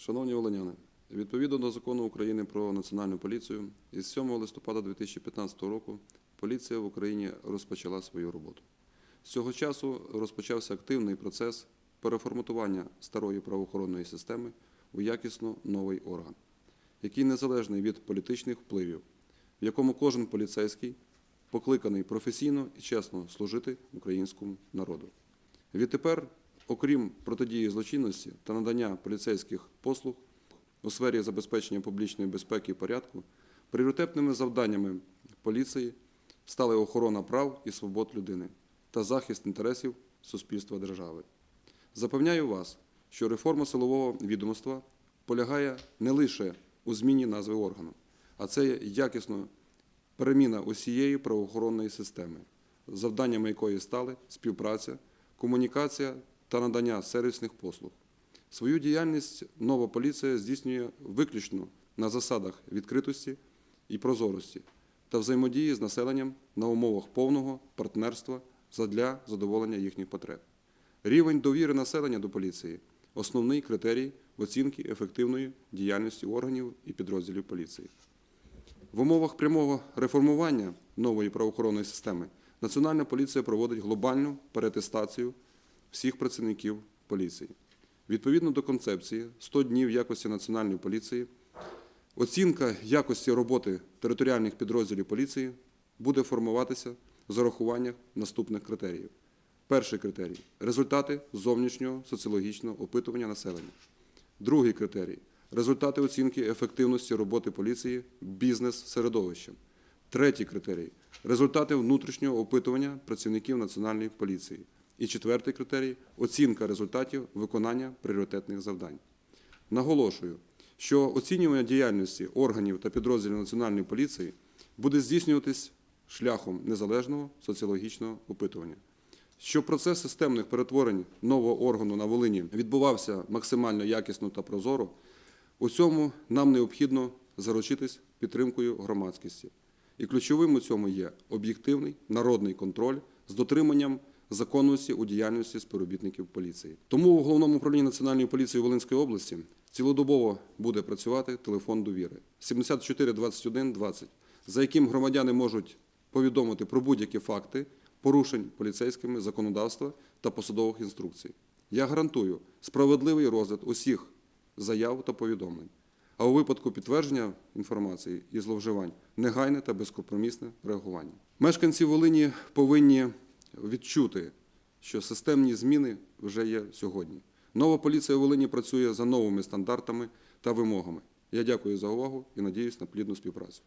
Шановні волиняни, відповідно до закону України про національну поліцію, із 7 листопада 2015 року поліція в Україні розпочала свою роботу. З цього часу розпочався активний процес переформатування старої правоохоронної системи у якісно новий орган, який незалежний від політичних впливів, в якому кожен поліцейський покликаний професійно і чесно служити українському народу. Відтепер, окрім протидії злочинності та надання поліцейських послуг у сфері забезпечення публічної безпеки і порядку, пріоритетними завданнями поліції стали охорона прав і свобод людини та захист інтересів суспільства держави. Запевняю вас, що реформа силового відомства полягає не лише у зміні назви органу, а це є якісно переміна усієї правоохоронної системи, завданнями якої стали співпраця, комунікація та надання сервісних послуг. Свою діяльність нова поліція здійснює виключно на засадах відкритості і прозорості та взаємодії з населенням на умовах повного партнерства задля задоволення їхніх потреб. Рівень довіри населення до поліції основний критерій оцінки ефективної діяльності органів і підрозділів поліції. В умовах прямого реформування нової правоохоронної системи Національна поліція проводить глобальну перетестацію всіх працівників поліції. Відповідно до концепції 100 днів якості національної поліції, оцінка якості роботи територіальних підрозділів поліції буде формуватися з урахуванням наступних критеріїв. Перший критерій результати зовнішнього соціологічного опитування населення. Другий критерій результати оцінки ефективності роботи поліції бізнес-середовищем. Третій критерій результати внутрішнього опитування працівників Національної поліції. І четвертий критерій оцінка результатів виконання пріоритетних завдань. Наголошую, що оцінювання діяльності органів та підрозділів Національної поліції буде здійснюватись шляхом незалежного соціологічного опитування. Щоб процес системних перетворень нового органу на Волині відбувався максимально якісно та прозоро, у цьому нам необхідно заручитись підтримкою громадськості. І ключовим у цьому є об'єктивний народний контроль з дотриманням законності у діяльності співробітників поліції. Тому у головному управлінні Національної поліції Волинської області цілодобово буде працювати телефон довіри 74 21 20, за яким громадяни можуть повідомити про будь-які факти порушень поліцейськими законодавства та посадових інструкцій. Я гарантую справедливий розгляд усіх заяв та повідомлень. А у випадку підтвердження інформації і зловживань негайне та безкомпромісне реагування. Мешканці Волині повинні відчути, що системні зміни вже є сьогодні. Нова поліція Волині працює за новими стандартами та вимогами. Я дякую за увагу і надіюсь на плідну співпрацю.